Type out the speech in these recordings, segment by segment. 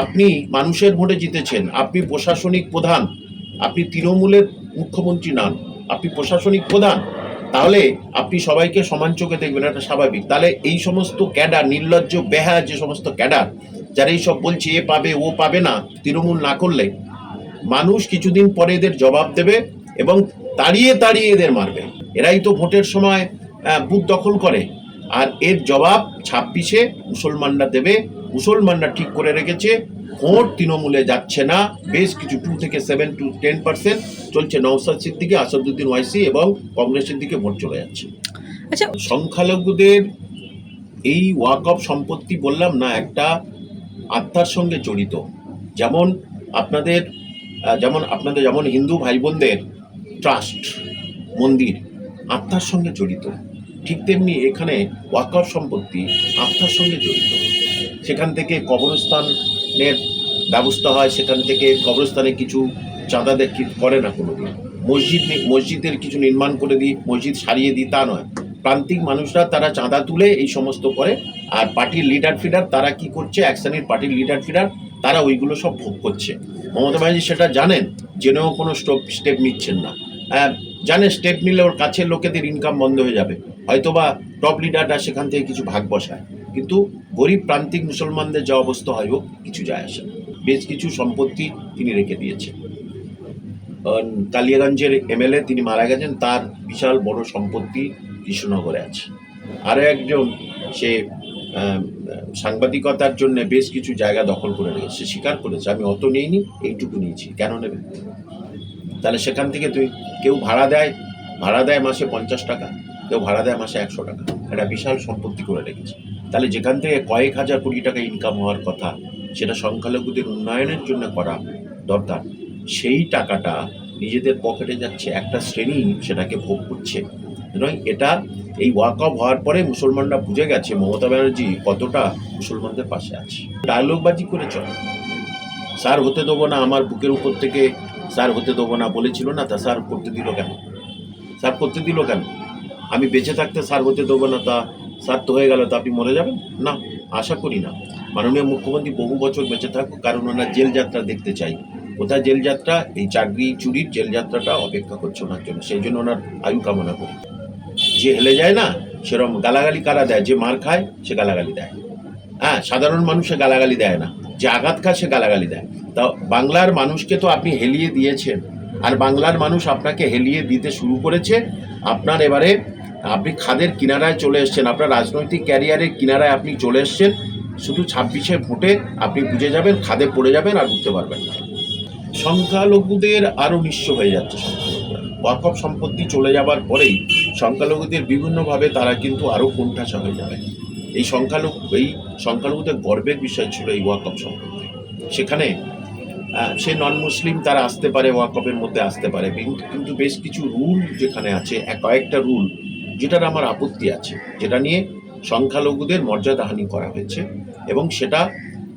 আপনি মানুষের ভোটে জিতেছেন, আপনি প্রশাসনিক প্রধান, আপনি তৃণমূলের মুখ্যমন্ত্রী নন, আপনি প্রশাসনিক প্রধান, তাহলে আপনি সবাইকে সমান চোখে দেখবেন, এটা স্বাভাবিক। তাহলে এই সমস্ত ক্যাডার, নির্লজ্জ বেহা যে সমস্ত ক্যাডার, যারা এই সব বলছে, এ পাবে, ও পাবে না, তৃণমূল না করলে, মানুষ কিছুদিন পরে এদের জবাব দেবে এবং তাড়িয়ে তাড়িয়ে এদের মারবে। এরাই তো ভোটের সময় বুথ দখল করে। আর এর জবাব ছাব্বিশে মুসলমানরা দেবে মুসলমানরা ঠিক করে রেখেছে। ভোট তৃণমূলে যাচ্ছে না। বেশ কিছু টু থেকে সেভেন টু টেন পার্সেন্ট চলছে নওসাদ সিদ্দিকি আসাদুদ্দিন ওয়াইসি এবং কংগ্রেসের দিকে ভোট চলে যাচ্ছে। আচ্ছা। সংখ্যালঘুদের এই ওয়াকফ সম্পত্তি বললাম না একটা আত্মার সঙ্গে জড়িত। যেমন আপনাদের যেমন আপনাদের যেমন হিন্দু ভাই বোনদের ট্রাস্ট মন্দির আত্মার সঙ্গে জড়িত। ঠিক তেমনি এখানে ওয়াকফ সম্পত্তি আত্মার সঙ্গে জড়িত। সেখান থেকে কবরস্থানের ব্যবস্থা হয় সেখান থেকে কবরস্থানে কিছু চাঁদা দেখি করে না কোনো দিন। মসজিদ মসজিদের কিছু নির্মাণ করে দিই মসজিদ সারিয়ে দিই তা নয়। প্রান্তিক মানুষরা তারা চাঁদা তুলে এই সমস্ত করে আর পার্টির লিডার ফিডার তারা কি করছে এক শ্রেণির পার্টির লিডার ফিডার তারা ওইগুলো সব ভোগ করছে। মমতা ব্যানার্জি সেটা জানেন জেনেও কোনো স্টপ স্টেপ নিচ্ছেন না। হ্যাঁ, জানে স্টেপ নিলে ওর কাছের লোকেদের ইনকাম বন্ধ হয়ে যাবে। হয়তোবা টপ লিডাররা সেখান থেকে কিছু ভাগ বসায়। কিন্তু গরিব প্রান্তিক মুসলমানদের যা অবস্থা হয় হোক, কিছু যায় আসে বেশ কিছু সম্পত্তি তিনি রেখে দিয়েছেন। কালিয়াগঞ্জের এমএলএ তিনি মারা গেছেন, তার বিশাল বড় সম্পত্তি কৃষ্ণনগরে আছে। আরও একজন, সে সাংবাদিকতার জন্য বেশ কিছু জায়গা দখল করে রেখেছে, স্বীকার করেছে। আমি অত নিইনি, এইটুকু নিয়েছি। কেন নেবে? তাহলে সেখান থেকে তুই কেউ ভাড়া দেয় ভাড়া দেয় মাসে পঞ্চাশ টাকা, কেউ ভাড়া দেয় মাসে একশো টাকা। একটা বিশাল সম্পত্তি করে রেখেছে। তাহলে যেখান থেকে কয়েক হাজার কোটি টাকা ইনকাম হওয়ার কথা, সেটা সংখ্যালঘুদের উন্নয়নের জন্য করা দরকার। সেই টাকাটা নিজেদের পকেটে যাচ্ছে, একটা শ্রেণি সেটাকে ভোগ করছে। সুতরাং এটা এই ওয়াকআপ হওয়ার পরে মুসলমানরা বুঝে গেছে মমতা ব্যানার্জি কতটা মুসলমানদের পাশে আছে। ডায়লগবাজি করে চলে। স্যার হতে দেবো না, আমার বুকের উপর থেকে স্যার হতে দেবো না বলেছিল না, তা স্যার করতে দিল কেন? স্যার করতে দিল কেন? আমি বেঁচে থাকতে স্যার হতে দেবো না তা স্যার তো হয়ে গেল তো আপনি মরে যাবেন? না, আশা করি না। মাননীয় মুখ্যমন্ত্রী বহু বছর বেঁচে থাকুক, কারণ ওনার জেল যাত্রা দেখতে চাই। কোথায় জেল যাত্রা এই চাকরি চুরির জেল যাত্রাটা অপেক্ষা করছে ওনার জন্য। সেই জন্য ওনার আয়ু কামনা করি। যে হেলে যায় না সেরকম গালাগালি কারা দেয়? যে মার খায়, সে গালাগালি দেয়। হ্যাঁ সাধারণ মানুষে গালাগালি দেয় না। যে আঘাত খায়, সে গালাগালি দেয়। তা বাংলার মানুষকে তো আপনি হেলিয়ে দিয়েছেন। আর বাংলার মানুষ আপনাকে হেলিয়ে দিতে শুরু করেছে। আপনার এবারে আপনি খাদের কিনারায় চলে এসেছেন, আপনার রাজনৈতিক ক্যারিয়ারের কিনারায় আপনি চলে এসেছেন, শুধু ছাব্বিশে ভোটে আপনি বুঝে যাবেন, খাদে পড়ে যাবেন আর উঠতে পারবেন না। সংখ্যালঘুদের আরও নিঃস্ব হয়ে যাচ্ছে সংখ্যালঘুরা। সম্পত্তি চলে যাবার পরেই সংখ্যালঘুদের বিভিন্নভাবে তারা কিন্তু আরও কোণঠাসা হয়ে যাবে। এই সংখ্যালঘু, এই সংখ্যালঘুদের গর্বের বিষয় ছিল এই ওয়াকফ সম্পত্তি। সেখানে সে নন মুসলিম তারা আসতে পারে ওয়াকফের মধ্যে আসতে পারে। কিন্তু বেশ কিছু রুল যেখানে আছে কয়েকটা রুল যেটার আমার আপত্তি আছে, যেটা নিয়ে সংখ্যালঘুদের মর্যাদাহানি করা হয়েছে এবং সেটা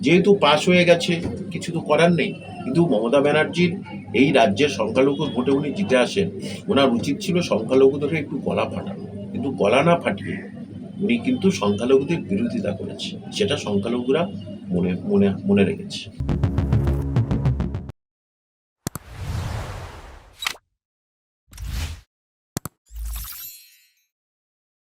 যেহেতু পাশ হয়ে গেছে, কিছু তো করার নেই, কিন্তু মমতা ব্যানার্জির এই রাজ্যের সংখ্যালঘু ভোটে উনি জিতে আসেন, ওনার উচিত ছিল সংখ্যালঘুদের একটু গলা ফাটানো, কিন্তু গলা না ফাটিয়ে উনি কিন্তু সংখ্যালঘুদের বিরোধিতা করেছে, সেটা সংখ্যালঘুরা মনে মনে মনে রেখেছে।